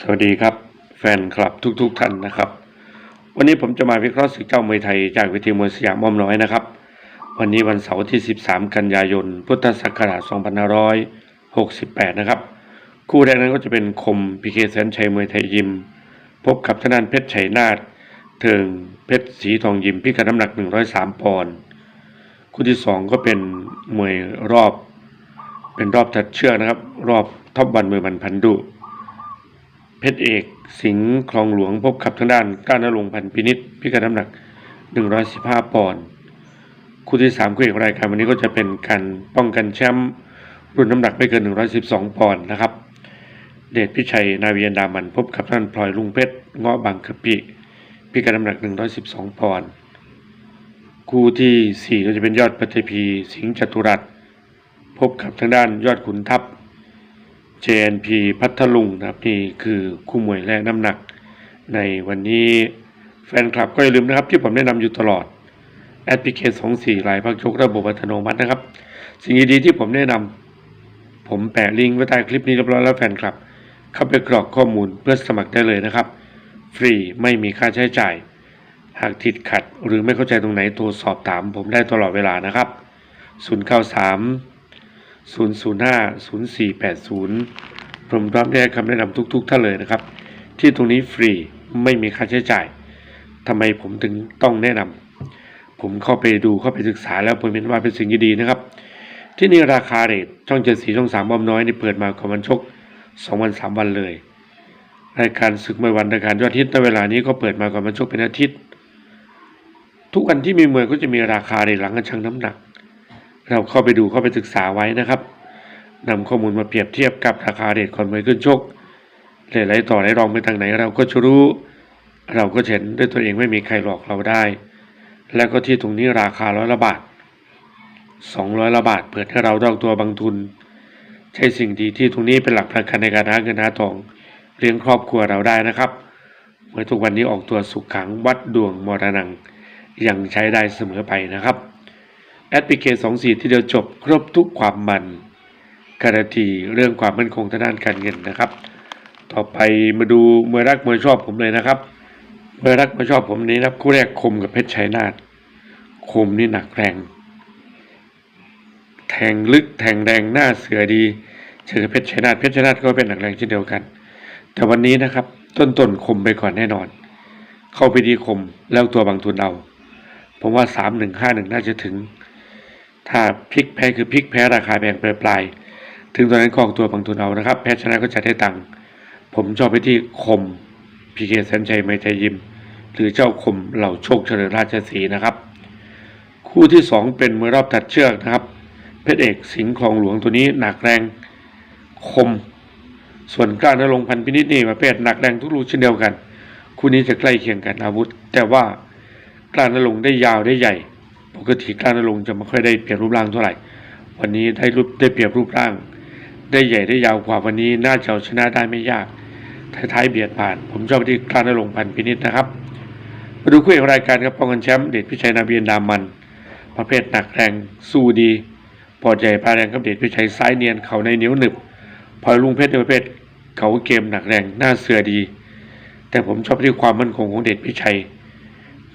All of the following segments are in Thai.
สวัสดีครับ แฟนคลับทุกๆทท่านนะครับ วันนี้ผมจะมาวิเคราะห์ศึกเจ้ามวยไทยจากเวทีมวยสยามอ้อมน้อยนะครับ วันนี้วันเสาร์ที่ 13 กันยายน พุทธศักราช2568 นะครับ คู่แรกนั้นก็จะเป็นคมพีเคแสนชัยมวยไทยยิม พบกับทนานเพชรชัยนาทเทิงเพชรสีทองยิมพิกัดน้ำหนัก 103 ปอนด์คู่ที่ 2 ก็เป็นมวยรอบ เป็นรอบถัดเชือกนะครับ รอบท็อปวันมวยมันพันดุ เพชรเอก สิงห์คลองหลวงพบกับทางด้านก้านนรงพันพินิษพิกัดน้ำหนัก 115 ปอนด์คู่ที่3คู่เอกรายการวันนี้ก็จะเป็นการป้องกันแชมป์รุ่นน้ำหนักไม่เกิน 112 ปอนด์นะครับ เดชพิชัยนาวียนดามันพบกับท่านพลอยลุงเพชรเงาะบางกะปิพิกัดน้ำหนัก 112 ปอนด์คู่ทีสี่4 ก็จะเป็นยอดปฏิพีสิงห์จตุรัส พบกับทางด้านยอดขุนทัพ JNP พัทลุงนะครับนี่คือคู่มวยและน้ำหนัก ในวันนี้แฟนคลับก็อย่าลืมนะครับ ที่ผมแนะนำอยู่ตลอดแอปพลิเคชัน24รายพักชกระบบอัตโนมัตินะครับ สิ่งดีๆที่ผมแนะนำผมแปะลิงก์ไว้ใต้คลิปนี้เรียบร้อยแล้วแฟนคลับ เข้าไปกรอกข้อมูลเพื่อสมัครได้เลยนะครับ ฟรีไม่มีค่าใช้จ่าย หากติดขัดหรือไม่เข้าใจตรงไหนโทรสอบถาม ผมได้ตลอดเวลานะครับ093 005 0480 ผมพร้อมได้คำแนะนำทุก ๆ ท่านเลยนะครับ ที่ตรงนี้ฟรีไม่มีค่าใช้จ่ายทำไมผมถึงต้องแนะนำผมเข้าไปดูเข้าไปศึกษาแล้วผมเห็นว่าเป็นสิ่งที่ดีนะครับ ที่นี่ราคาเรทช่องเจ็ดสีช่องสามบอมน้อยนี่เปิดมาก่อนวันชกสองวันสามวันเลยรายการศึกมวยวันรายการยอดฮิตในเวลานี้ก็เปิดมาก่อนวันชกเป็นอาทิตย์ ทุกวันที่มีมวยก็จะมีราคาเรทหลังกันชั่งน้ำหนัก เราเข้าไปดูเข้าไปศึกษาไว้นะครับนำข้อมูลมาเปรียบเทียบกับราคาเรทก่อนมวยขึ้นชกหลายๆต่อหลายรองไปทางไหนเราก็จะรู้ เราก็เห็นด้วยตัวเองไม่มีใครหลอกเราได้ แล้วก็ที่ตรงนี้ราคาร้อยละบาทสองร้อยละบาทเปิดให้เราดอกตัวบางทุน ใช้สิ่งดีที่ตรงนี้เป็นหลักประกันในการหาเงินหาทองเลี้ยงครอบครัวเราได้นะครับเมื่อทุกวันนี้ออกตัวสุขขังวัดดวงมรณงยังใช้ได้เสมอไปนะครับ แอปพลิเคชันสีที่เดียวจบครบทุกความมันการันตีเรื่องความมั่นคงทางด้านการเงินนะครับ ต่อไปมาดูมวยรักมวยชอบผมเลยนะครับมวยรักมวยชอบผมนี้นะครับคู่แรกคมกับเพชรชัยนาทคมนี่หนักแรง แทงลึกแทงแรงหน้าเสือดีเจอเพชรชัยนาทเพชรชัยนาทก็เป็นหนักแรงเช่นเดียวกัน แต่วันนี้นะครับต้นต้นคมไปก่อนแน่นอน เข้าไปดีคมแล้วตัวบางทุนเอาผมว่าสามหนึ่งห้าหนึ่งน่าจะถึง ถ้าพลิกแพ้คือพลิกแพ้ราคาแพงปลายปลายๆถึงตอนนั้นกองตัวบางทุนเอานะครับ แพ้ชนะก็จะได้ตังค์ผมชอบไปที่คมพีเคแสนชัยไม่ใจยิม หรือเจ้าคมเหล่าโชคเฉลิมราชสีนะครับ คู่ที่สองเป็นมวยรอบตัดเชือกนะครับ เพชรเอกสิงห์คลองหลวงตัวนี้หนักแรงคม ส่วนกล้านรงพันพินิจนี่ประเภทหนักแรงทุกลูกเช่นเดียวกัน คู่นี้จะใกล้เคียงกันอาวุธ แต่ว่ากล้านรงได้ยาวได้ใหญ่ ปกติกล้านรงค์จะไม่ค่อยได้เปรียบรูปร่างเท่าไหร่ วันนี้ได้รูปได้เปรียบรูปร่าง ได้ใหญ่ได้ยาวกว่าวันนี้น่าจะชนะได้ไม่ยากท้ายๆเบียดผ่าน ผมชอบที่กล้านรงค์พันพินิจนะครับมาดูคู่เอกรายการครับป้องกันแชมป์เดชพิชัยนาเบียนดามัน ประเภทหนักแรงสู้ดี พอใจพาแรงครับเดชพิชัยซ้ายเนียนเขาในเหนียวหนึบพลอยลุงเพชรในประเภทเขาเกมหนักแรงหน้าเสือดี แต่ผมชอบที่ความมั่นคงของเดชพิชัย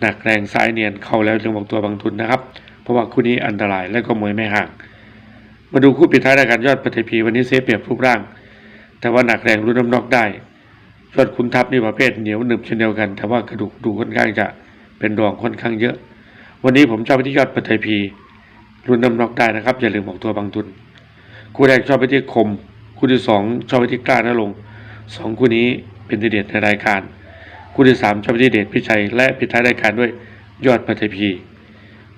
หนักแรงซ้ายเนียนเข้าแล้วเรื่องบอกตัวบางทุนนะครับ เพราะว่าคู่นี้อันตรายและก็มวยไม่ห่าง มาดูคู่ปิดท้ายรายการยอดปฏิพีวันนี้เซฟเปรียบรูปร่าง แต่ว่าหนักแรงรุ่นน้ำนอกได้ยอดคุณทัพนี่ประเภทเหนียวหนึบเช่นเดียวกัน แต่ว่ากระดูกดูค่อนข้างจะเป็นรองค่อนข้างเยอะ วันนี้ผมชอบไปที่ยอดปฏิพีรุ่นน้ำนอกได้นะครับ อย่าลืมบอกตัวบางทุน คู่แรกชอบไปที่คม คู่ที่สองชอบไปที่กล้านรงค์สองคู่นี้เป็นเด็ดในรายการ คู่ที่สามชอบไปที่เดชพิชัย และพิท้ายรายการด้วยยอดพัทพี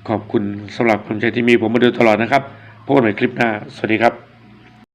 ขอบคุณสำหรับความใจที่มีผมมาโดยตลอดนะครับพบกันใหม่คลิปหน้า สวัสดีครับ